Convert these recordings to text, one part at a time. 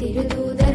തിരുദൂതർ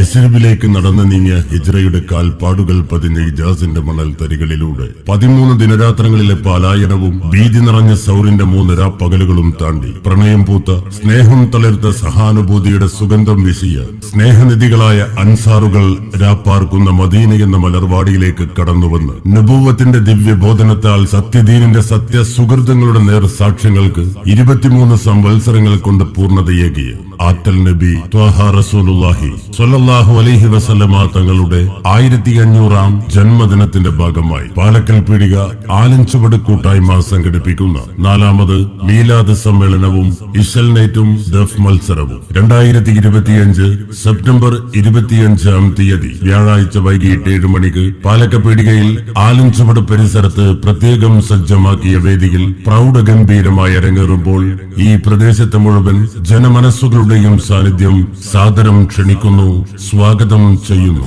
യസ്രിബിലേക്ക് നടന്നു നീങ്ങിയ ഹിജ്റയുടെ കാൽപ്പാടുകൾ പതിഞ്ഞ ഇജാസിന്റെ മണൽ തരികളിലൂടെ. പതിമൂന്ന് ദിനരാത്രങ്ങളിലെ പലായനവും ഭീതി നിറഞ്ഞ സൗറിന്റെ മൂന്നര പകലുകളും താണ്ടി. പ്രണയം പൂത്ത സ്നേഹം തളിർത്ത സഹാനുഭൂതിയുടെ സുഗന്ധം വീശിയ സ്നേഹനിധികളായ അൻസാറുകൾ രാപ്പാർക്കുന്ന മദീന എന്ന മലർവാടിയിലേക്ക് കടന്നുവന്ന്. നുപൂവത്തിന്റെ ദിവ്യബോധനത്താൽ സത്യദീനിന്റെ സത്യ സുഹൃതങ്ങളുടെ നേർ സാക്ഷ്യങ്ങൾക്ക് ഇരുപത്തിമൂന്ന് സംവത്സരങ്ങൾ കൊണ്ട് പൂർണതയേകിയ ആറ്റൽ നബി റസൂലുള്ളാഹി സ്വല്ലല്ലാഹു അലൈഹി വസല്ലമ തങ്ങളുടെ ആയിരത്തി അഞ്ഞൂറാം ജന്മദിനത്തിന്റെ ഭാഗമായി പാലക്കൽ പീടിക ആലഞ്ചുവട് കൂട്ടായ്മ സംഘടിപ്പിക്കുന്ന നാലാമത് മീലാദ് സമ്മേളനവും ഇഷൽ നൈറ്റും ദഫ് മത്സരവും രണ്ടായിരത്തി ഇരുപത്തിയഞ്ച് സെപ്റ്റംബർ ഇരുപത്തിയഞ്ചാം തീയതി വ്യാഴാഴ്ച വൈകിട്ട് ഏഴ് മണിക്ക് പാലക്കൽ പീടികയിൽ ആലഞ്ചുവട് പരിസരത്ത് പ്രത്യേകം സജ്ജമാക്കിയ വേദിയിൽ പ്രൗഢഗംഭീരമായി അരങ്ങേറുമ്പോൾ ഈ പ്രദേശത്തെ മുഴുവൻ ജനമനസ്സുകളുടെയും സാന്നിധ്യം സാദരം ക്ഷണിക്കുന്നു സ്വാഗതം ചെയ്യുന്നു.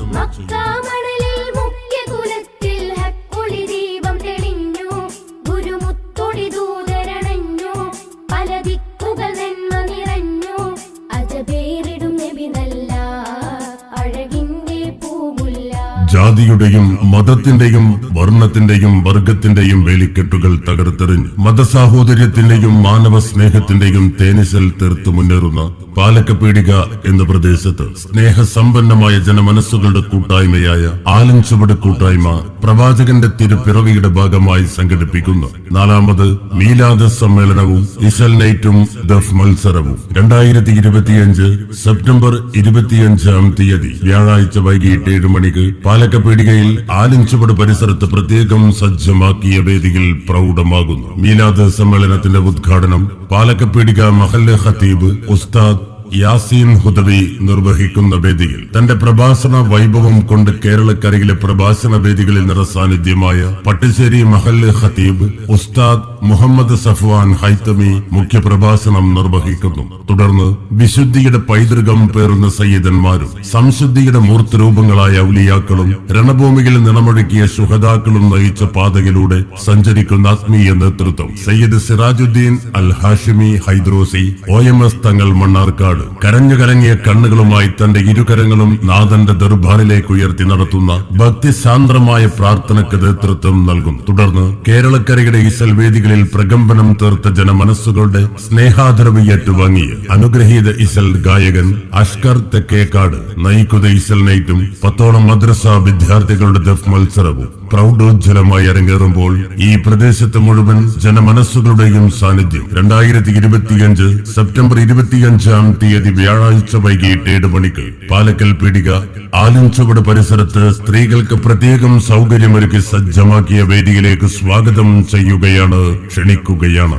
ജാതിയുടെയും മതത്തിന്റെയും വർണത്തിന്റെയും വർഗത്തിന്റെയും വേലിക്കെട്ടുകൾ തകർത്തെറിഞ്ഞ് മതസാഹോദര്യത്തിന്റെയും മാനവ സ്നേഹത്തിന്റെയും തേനിശൽ തീർത്തു മുന്നേറുന്ന പാലക്കപ്പീടിക എന്ന പ്രദേശത്ത് സ്നേഹസമ്പന്നമായ ജനമനസ്സുകളുടെ കൂട്ടായ്മയായ ആലഞ്ചുവട് കൂട്ടായ്മ പ്രവാചകന്റെ തിരുപ്പിറവിയുടെ ഭാഗമായി സംഘടിപ്പിക്കുന്നു. നാലാമത് മീലാദ സമ്മേളനവും ഇസൽ നൈറ്റും ദഫ് മത്സരവും. രണ്ടായിരത്തി ഇരുപത്തിയഞ്ച് സെപ്റ്റംബർ ഇരുപത്തിയഞ്ചാം തീയതി വ്യാഴാഴ്ച വൈകിട്ട് ഏഴ് മണിക്ക് പാലക്കപ്പീടികയിൽ ആലഞ്ചുവട് പരിസരത്ത് പ്രത്യേകം സജ്ജമാക്കിയ വേദിയിൽ പ്രൗഢമാകുന്നു. മീലാദ് സമ്മേളനത്തിന്റെ ഉദ്ഘാടനം പാലക്കപ്പീടിക മഹല്ല് ഖത്തീബ് ഉസ്താദ് യാസീൻ ഹുദവി നിർവഹിക്കുന്ന വേദിയിൽ. തന്റെ പ്രഭാഷണ വൈഭവം കൊണ്ട് കേരളക്കരയിലെ പ്രഭാഷണ വേദികളിൽ നിറസാന്നിധ്യമായ പട്ടിശ്ശേരി മഹല്ല് ഖത്തീബ് ഉസ്താദ് മുഹമ്മദ് സഫ്വാൻ ഹൈത്തമി മുഖ്യപ്രഭാഷണം നിർവഹിക്കുന്നു. തുടർന്ന് വിശുദ്ധിയുടെ പൈതൃകം പേറുന്ന സയ്യിദന്മാരും സംശുദ്ധിയുടെ മൂർത്തരൂപങ്ങളായ ഔലിയാക്കളും രണഭൂമിയിൽ നിണമൊഴുക്കിയ ശുഹദാക്കളും നയിച്ച പാതയിലൂടെ സഞ്ചരിക്കുന്ന ആത്മീയ നേതൃത്വം Sayyid Sirajuddin Al Hashimi Haidrosi O M S Thangal Mannarkkad കരഞ്ഞു കലങ്ങിയ കണ്ണുകളുമായി തന്റെ ഇരുകരങ്ങളും നാഥന്റെ ദർബാറിലേക്ക് ഉയർത്തി നടത്തുന്ന ഭക്തിസാന്ദ്രമായ പ്രാർത്ഥനയ്ക്ക് നേതൃത്വം നൽകും തുടർന്ന് കേരളക്കരയുടെ ഇസൽ വേദികളിൽ പ്രകമ്പനം തീർത്ത ജനമനസ്സുകളുടെ സ്നേഹാദരവ് ഏറ്റുവാങ്ങിയ അനുഗ്രഹീത ഇസൽ ഗായകൻ അഷ്കർ തെക്കേക്കാട് നയിക്കുന്ന ഇസൽ നൈറ്റും പത്തോളം മദ്രസ വിദ്യാർത്ഥികളുടെ ദഫ് മത്സരവും പ്രൗഢോജ്വലമായി അരങ്ങേറുമ്പോൾ ഈ പ്രദേശത്ത് മുഴുവൻ ജനമനസ്സുകളുടെയും സാന്നിധ്യം രണ്ടായിരത്തി ഇരുപത്തിയഞ്ച് സെപ്റ്റംബർ ഇരുപത്തിയഞ്ചാം തീയതി വ്യാഴാഴ്ച വൈകിട്ട് ഏഴ് മണിക്ക് പാലക്കൽ പീടിക ആലിൻചുവട് പരിസരത്ത് സ്ത്രീകൾക്ക് പ്രത്യേകം സൗകര്യമൊരുക്കി സജ്ജമാക്കിയ വേദിയിലേക്ക് സ്വാഗതം ചെയ്യുകയാണ് ക്ഷണിക്കുകയാണ്.